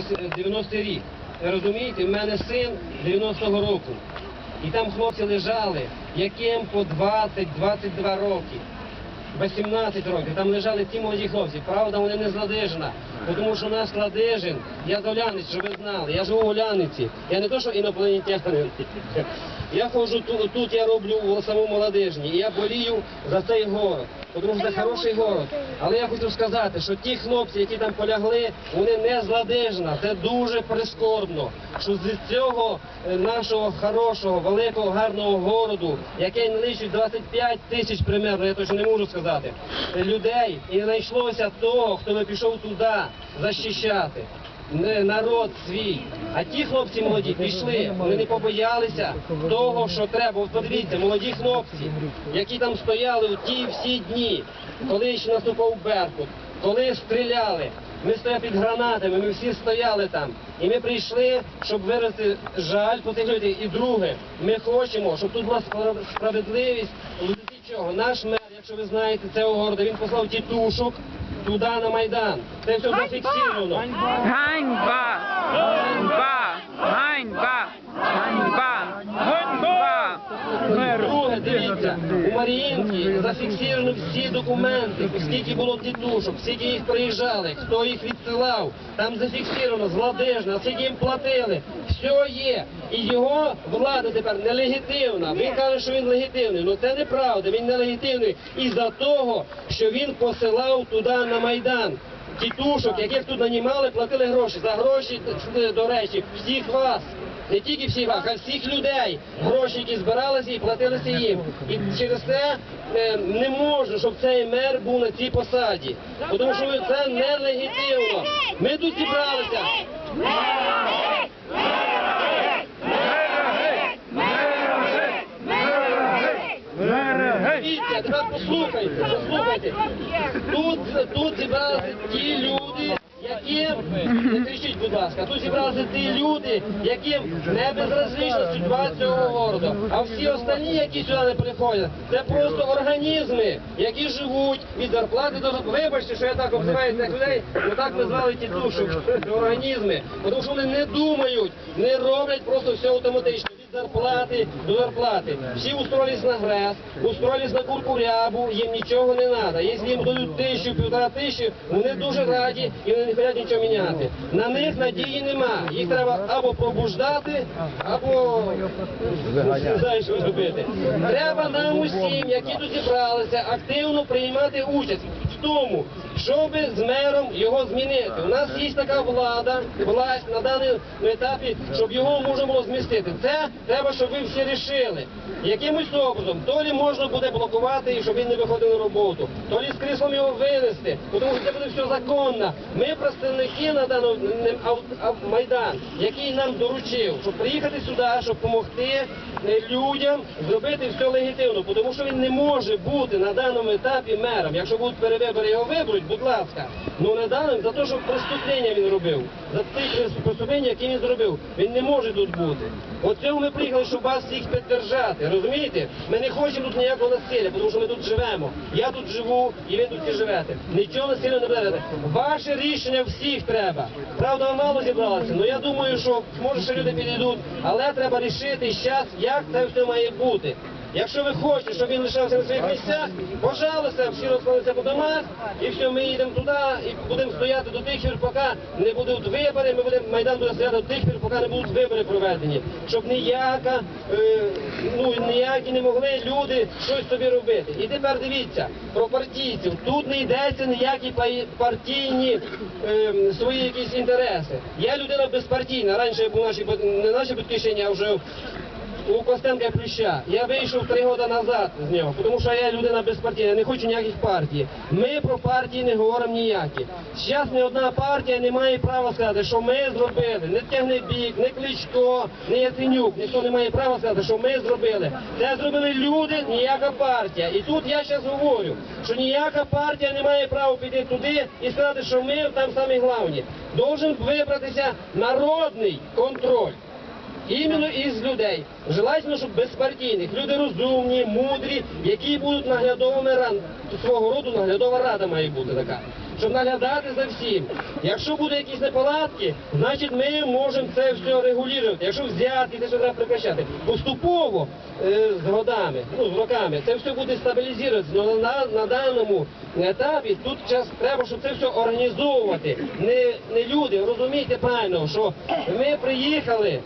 90-й рік. Розумієте, в мене син 90-го року. І там хлопці лежали, яким по 20-22 роки. 18 років. Там лежали ті молоді хлопці. Правда, вони не з Ладижина. Тому що наш Ладижин, я з Олянець, щоб ви знали. Я живу в Оляниці. Я не то, що інопланетянин. Я ходжу тут, тут я роблю у самому Ладижні. І я болію за цей город. Тому що це хороший город. Але я хочу сказати, що ті хлопці, які там полягли, вони не з. Це дуже прискорбно. Що з цього е, нашого хорошого, великого, гарного городу, який налічує 25 тисяч примерно, я точно не можу сказати, людей, і знайшлося того, хто би пішов туди захищати. Не народ свій. А ті хлопці молоді пішли, вони не побоялися того, що треба. От подивіться, молоді хлопці, які там стояли у ті всі дні, коли ще наступав Беркут, коли стріляли. Ми стояли під гранатами, ми всі стояли там. І ми прийшли, щоб виразити жаль по цих людей. І друге, ми хочемо, щоб тут була спра- справедливість. Чого? Наш мер, якщо ви знаєте цього города, він послав тітушок туди на Майдан. Це все зафіксовано. Ганьба! Ганьба! Ганьба! Ганьба! Ганьба! Друге, дивіться, у Маріїнці зафіксовано всі документи, скільки було тітушок, скільки їх приїжджали, хто їх відсилав. Там зафіксовано з Ладижна, скільки їм платили. Все є. І його влада тепер нелегітимна. Він каже, що він легітимний. Ну це неправда, він нелегітимний. Із-за того, що він посилав туди на Майдан. Тітушок, яких тут нанімали, платили гроші. За гроші, до речі, всіх вас. Не тільки всіх вас, а всіх людей, гроші, які збиралися і платилися їм. І через це е, не можна, щоб цей мер був на цій посаді. Тому що це нелегітимно. Ми тут зібралися. Дивіться, тепер послухайте, послухайте. Тут зібралися ті люди, яким, не кричіть, будь ласка, тут зібралися ті люди, яким не безразлічна судьба цього городу. А всі останні, які сюди не приходять, це просто організми, які живуть від зарплати до. Вибачте, що я так обзиваю цих людей, але так ми звали ті душу, організми. Тому що вони не думають, не роблять просто все автоматично. Зарплати до зарплати. Всі устроились на грес, устроились на куркурябу, їм нічого не треба. Якщо їм дадуть тисячу, півтора тисячі, вони дуже раді і вони не хочуть нічого міняти. На них надії нема. Їх треба або пробуждати, або не знаю, що робити. Треба нам усім, які тут зібралися, активно приймати участь тому, щоб з мером його змінити. У нас є така влада, власть на даному етапі, щоб його було змістити. Це треба, щоб ви всі рішили. Якимось образом, то лі можна буде блокувати, і щоб він не виходив на роботу, то лі з кріслом його винести, тому що це буде все законно. Ми представники на даному майдан, який нам доручив, щоб приїхати сюди, щоб допомогти е, людям зробити все легітимно, тому що він не може бути на даному етапі мером. Якщо будуть перевибори, його виберуть, будь ласка. Ну не даним за те, що преступлення він робив, за ті преступлення, які він зробив. Він не може тут бути. Цього ми приїхали, щоб вас всіх підтримати. Розумієте? Ми не хочемо тут ніякого насилля, тому що ми тут живемо. Я тут живу, і ви тут всі живете. Нічого насилля не берете. Ваше рішення всіх треба. Правда, мало зібралися, але я думаю, що може ще люди підійдуть, але треба рішити зараз, як це все має бути. Якщо ви хочете, щоб він лишався на своїх місцях, пожалуйста, всі розходяться по домах, і все, ми їдемо туди і будемо стояти до тих пір, поки не будуть вибори, ми будемо майдан буде стояти до тих пір, поки не будуть вибори проведені. Щоб ніяка, е, ну ніякі не могли люди щось собі робити. І тепер дивіться про партійців. Тут не йдеться ніякі партійні е, свої якісь інтереси. Я людина безпартійна. Раніше я був нашій бат- не нашій батьківщині, а вже у Костенка Плюща. Я вийшов три роки назад з нього, тому що я людина безпартійна, я не хочу ніяких партій. Ми про партії не говоримо ніякі. Зараз ні одна партія не має права сказати, що ми зробили. Не тягне бік, не Кличко, не Яценюк. Ніхто не має права сказати, що ми зробили. Це зробили люди, ніяка партія. І тут я зараз говорю, що ніяка партія не має права піти туди і сказати, що ми там самі головні. Должен вибратися народний контроль. Іменно із людей. Желательно, щоб безпартійних. Люди розумні, мудрі, які будуть наглядовими ран. Свого роду наглядова рада має бути така. щоб наглядати за всім. Якщо будуть якісь неполадки, значить ми можемо це все регулювати. Якщо взяти, це що треба прекращати. Поступово е, з годами, ну з роками, це все буде стабілізуватися. Но на, на даному етапі тут час треба, щоб це все організовувати. Не, не люди, розумійте правильно, що ми приїхали.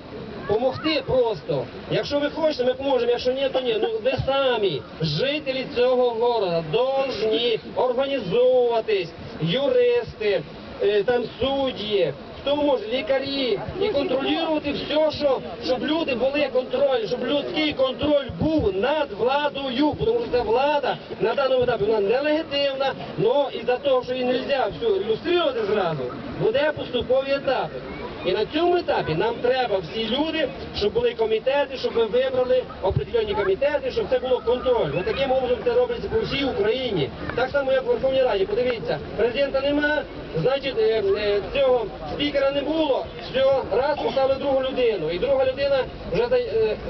Помогти просто. Якщо ви хочете, ми поможемо. Якщо ні, то ні. Ну ви самі, жителі цього города, должні організовуватись, юристи, е, там судді, хто може, лікарі, і контролювати все, що щоб люди були контроль, щоб людський контроль був над владою, тому що ця влада на даному етапі вона нелегітимна, але із-за того, що її не можна все ілюструвати зразу, буде поступові етапи. І на цьому етапі нам треба всі люди, щоб були комітети, щоб ми вибрали определені комітети, щоб це було контроль. Ось таким образом це робиться по всій Україні. Так само, як в Верховній Раді. Подивіться, президента нема, значить е, е, цього спікера не було. Все, раз поставили другу людину. І друга людина вже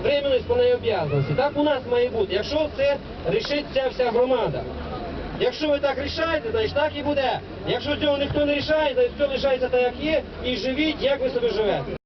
временно виконує обов'язаності. Так у нас має бути. Якщо це рішить ця вся громада. Якщо ви так рішаєте, значить так і буде. Якщо цього ніхто не рішає, значить все лишається так, як є, і живіть, як ви собі живете.